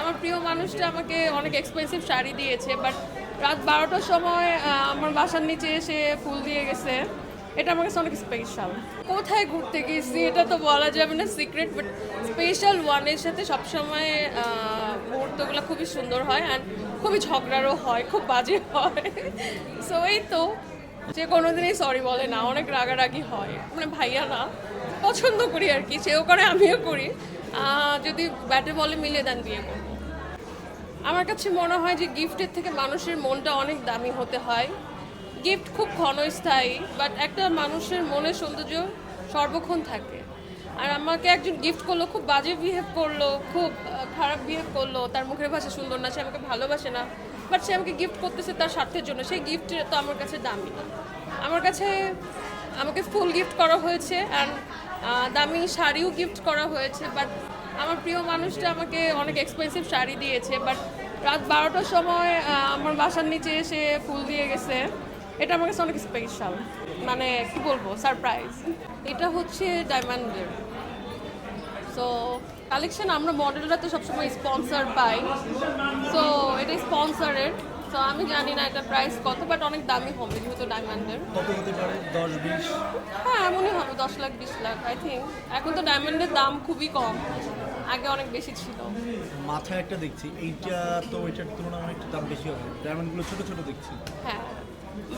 আমার প্রিয় মানুষটা আমাকে অনেক এক্সপেন্সিভ শাড়ি দিয়েছে বাট রাত বারোটার সময় আমার বাসার নিচে এসে ফুল দিয়ে গেছে। এটা আমার কাছে অনেক স্পেশাল কোথায় ঘুরতে গেছি, এটা তো বলা যাবে না সিক্রেট বাট স্পেশাল ওয়ানের সাথে সবসময় মুহূর্তগুলো খুবই সুন্দর হয় অ্যান্ড খুবই ঝগড়ারও হয়, খুব বাজে হয়। সো এই তো। যে কোনোদিনই সরি বলে না, অনেক রাগারাগি হয়। মানে ভাইয়া না, পছন্দ করি আর কি সেও করে আমিও করি। যদি ব্যাটে বলে মিলে দেন বিয়ে করব আমার কাছে মনে হয় যে গিফটের থেকে মানুষের মনটা অনেক দামি হতে হয়। গিফট খুব ক্ষণস্থায়ী বাট একটা মানুষের মনের সৌন্দর্য সর্বক্ষণ থাকে। আর আমাকে একজন গিফট করল, খুব বাজে বিহেভ করল, খুব খারাপ বিহেভ করল, তার মুখের ভাষা সুন্দর না, সে আমাকে ভালোবাসে না বাট সে আমাকে গিফট করতেছে তার স্বার্থের জন্য, সেই গিফট তো আমার কাছে দামি আমার কাছে আমাকে ফুল গিফট করা হয়েছে অ্যান্ড দামি শাড়িও গিফট করা হয়েছে বাট আমার প্রিয় মানুষটা আমাকে অনেক এক্সপেন্সিভ শাড়ি দিয়েছে বাট রাত বারোটার সময় আমার বাসার নিচে এসে ফুল দিয়ে গেছে। এটা আমার কাছে অনেক স্পেশাল মানে কি বলব সারপ্রাইজ এটা হচ্ছে ডায়মন্ডের সো কালেকশন আমরা মডেলরা তো সবসময় স্পন্সর পাই। সো এটা স্পন্সরের তো আমি জানি না এটা প্রাইস কত বাট অনেক দামি হবে যেহেতু ডায়মন্ডের কত হতে পারে? দশ বিশ? হ্যাঁ এমনই হবে দশ লাখ বিশ লাখ আই থিঙ্ক এখন তো ডায়মন্ডের দাম খুবই কম। আগে অনেক বেশি ছিল। মাথায় একটা দেখছি এইটা তো ওইটার তুলনায় অনেকটা দাম বেশি হবে। ডায়মন্ডগুলো ছোট ছোট দেখছি। হ্যাঁ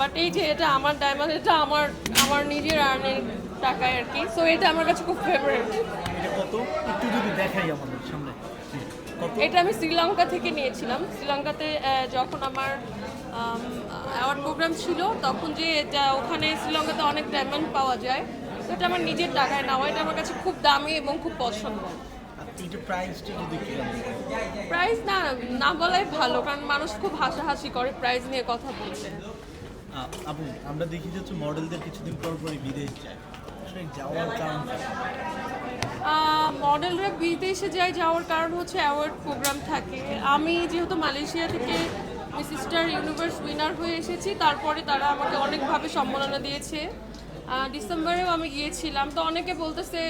বাট এই যে এটা আমার ডায়মন্ড এটা আমার আমার নিজের আর্নের টাকায় আর কি। সো এটা আমার কাছে খুব ফেভারিট এটা কত? একটু যদি দেখাই আমাদের সামনে। এটা আমি শ্রীলঙ্কা থেকে নিয়েছিলাম। শ্রীলঙ্কাতে যখন আমার অ্যাওয়ার্ড প্রোগ্রাম ছিল তখন যে এটা ওখানে শ্রীলঙ্কাতে অনেক ডায়মন্ড পাওয়া যায় তো এটা আমার নিজের টাকায় নেওয়া। এটা আমার কাছে খুব দামি এবং খুব পছন্দ। প্রাইস না না বলাই ভালো কারণ মানুষ খুব হাসাহাসি করে প্রাইস নিয়ে কথা বলতে। আপু আমরা দেখি যে মডেলদের কিছুদিন পর পরই বিদেশ যায়। যাওয়ার কারণ? মডেলরা বিদেশে যায় যাওয়ার কারণ হচ্ছে অ্যাওয়ার্ড প্রোগ্রাম থাকে। আমি যেহেতু মালয়েশিয়া থেকে সিস্টার ইউনিভার্স উইনার হয়ে এসেছি, তারপরে তারা আমাকে অনেকভাবে সম্মাননা দিয়েছে। ডিসেম্বরেও আমি গিয়েছিলাম, তো অনেকে বলতেছে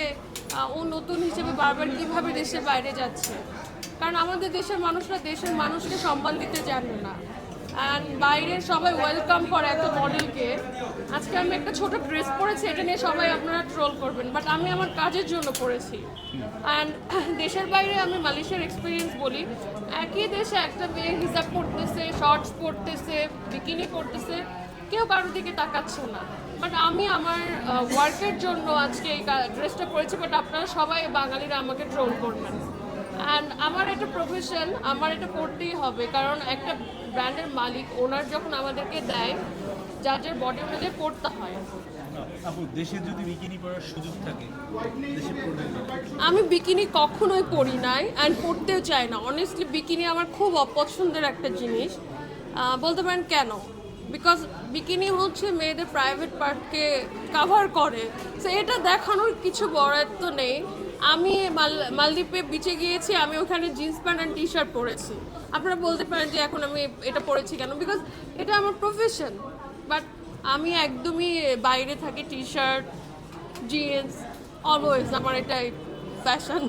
ও নতুন হিসেবে বারবার কীভাবে দেশের বাইরে যাচ্ছে? কারণ আমাদের দেশের মানুষরা দেশের মানুষকে সম্মান দিতে জানে না। অ্যান্ড বাইরে সবাই ওয়েলকাম করে একটা মডেলকে আজকে আমি একটা ছোট ড্রেস পরেছি, এটা নিয়ে সবাই আপনারা ট্রোল করবেন বাট আমি আমার কাজের জন্য পরেছি। অ্যান্ড দেশের বাইরে আমি মালয়েশিয়ার এক্সপিরিয়েন্স বলি। একই দেশে একটা মেয়ে হিসাব পড়তেছে শর্টস পড়তেছে বিকিনি পড়তেছে কেউ কারোর দিকে তাকাচ্ছে না। বাট আমি আমার ওয়ার্কের জন্য আজকে এই ড্রেসটা পরেছি বাট আপনারা সবাই বাঙালিরা আমাকে ট্রোল করবেন। অ্যান্ড আমার এটা প্রফেশন আমার এটা করতেই হবে। কারণ একটা ব্র্যান্ডের মালিক ওনার যখন আমাদেরকে দেয় যার যার বডি অনুযায়ী পড়তে হয়। আপু দেশে যদি বিকিনি পরার সুযোগ থাকে দেশে আমি বিকিনি কখনোই পরি নাই অ্যান্ড পরতেও চাই না। অনেস্টলি বিকিনি আমার খুব অপছন্দের একটা জিনিস। বলতে পারেন কেন? বিকজ বিকিনি হচ্ছে মেয়েদের প্রাইভেট পার্টকে কাভার করে। তো এটা দেখানোর কিছু বরাদ্দ নেই। আমি মাল, মালদ্বীপে বিচে গিয়েছি, আমি ওখানে jeans pant and T shirt পরেছি। আপনারা বলতে পারেন যে এখন আমি এটা পরেছি কেন? বিকজ এটা আমার প্রফেশন বাট আমি একদমই বাইরে থাকি টি শার্ট জিন্স অলওয়েজ আমার এটাই ফ্যাশন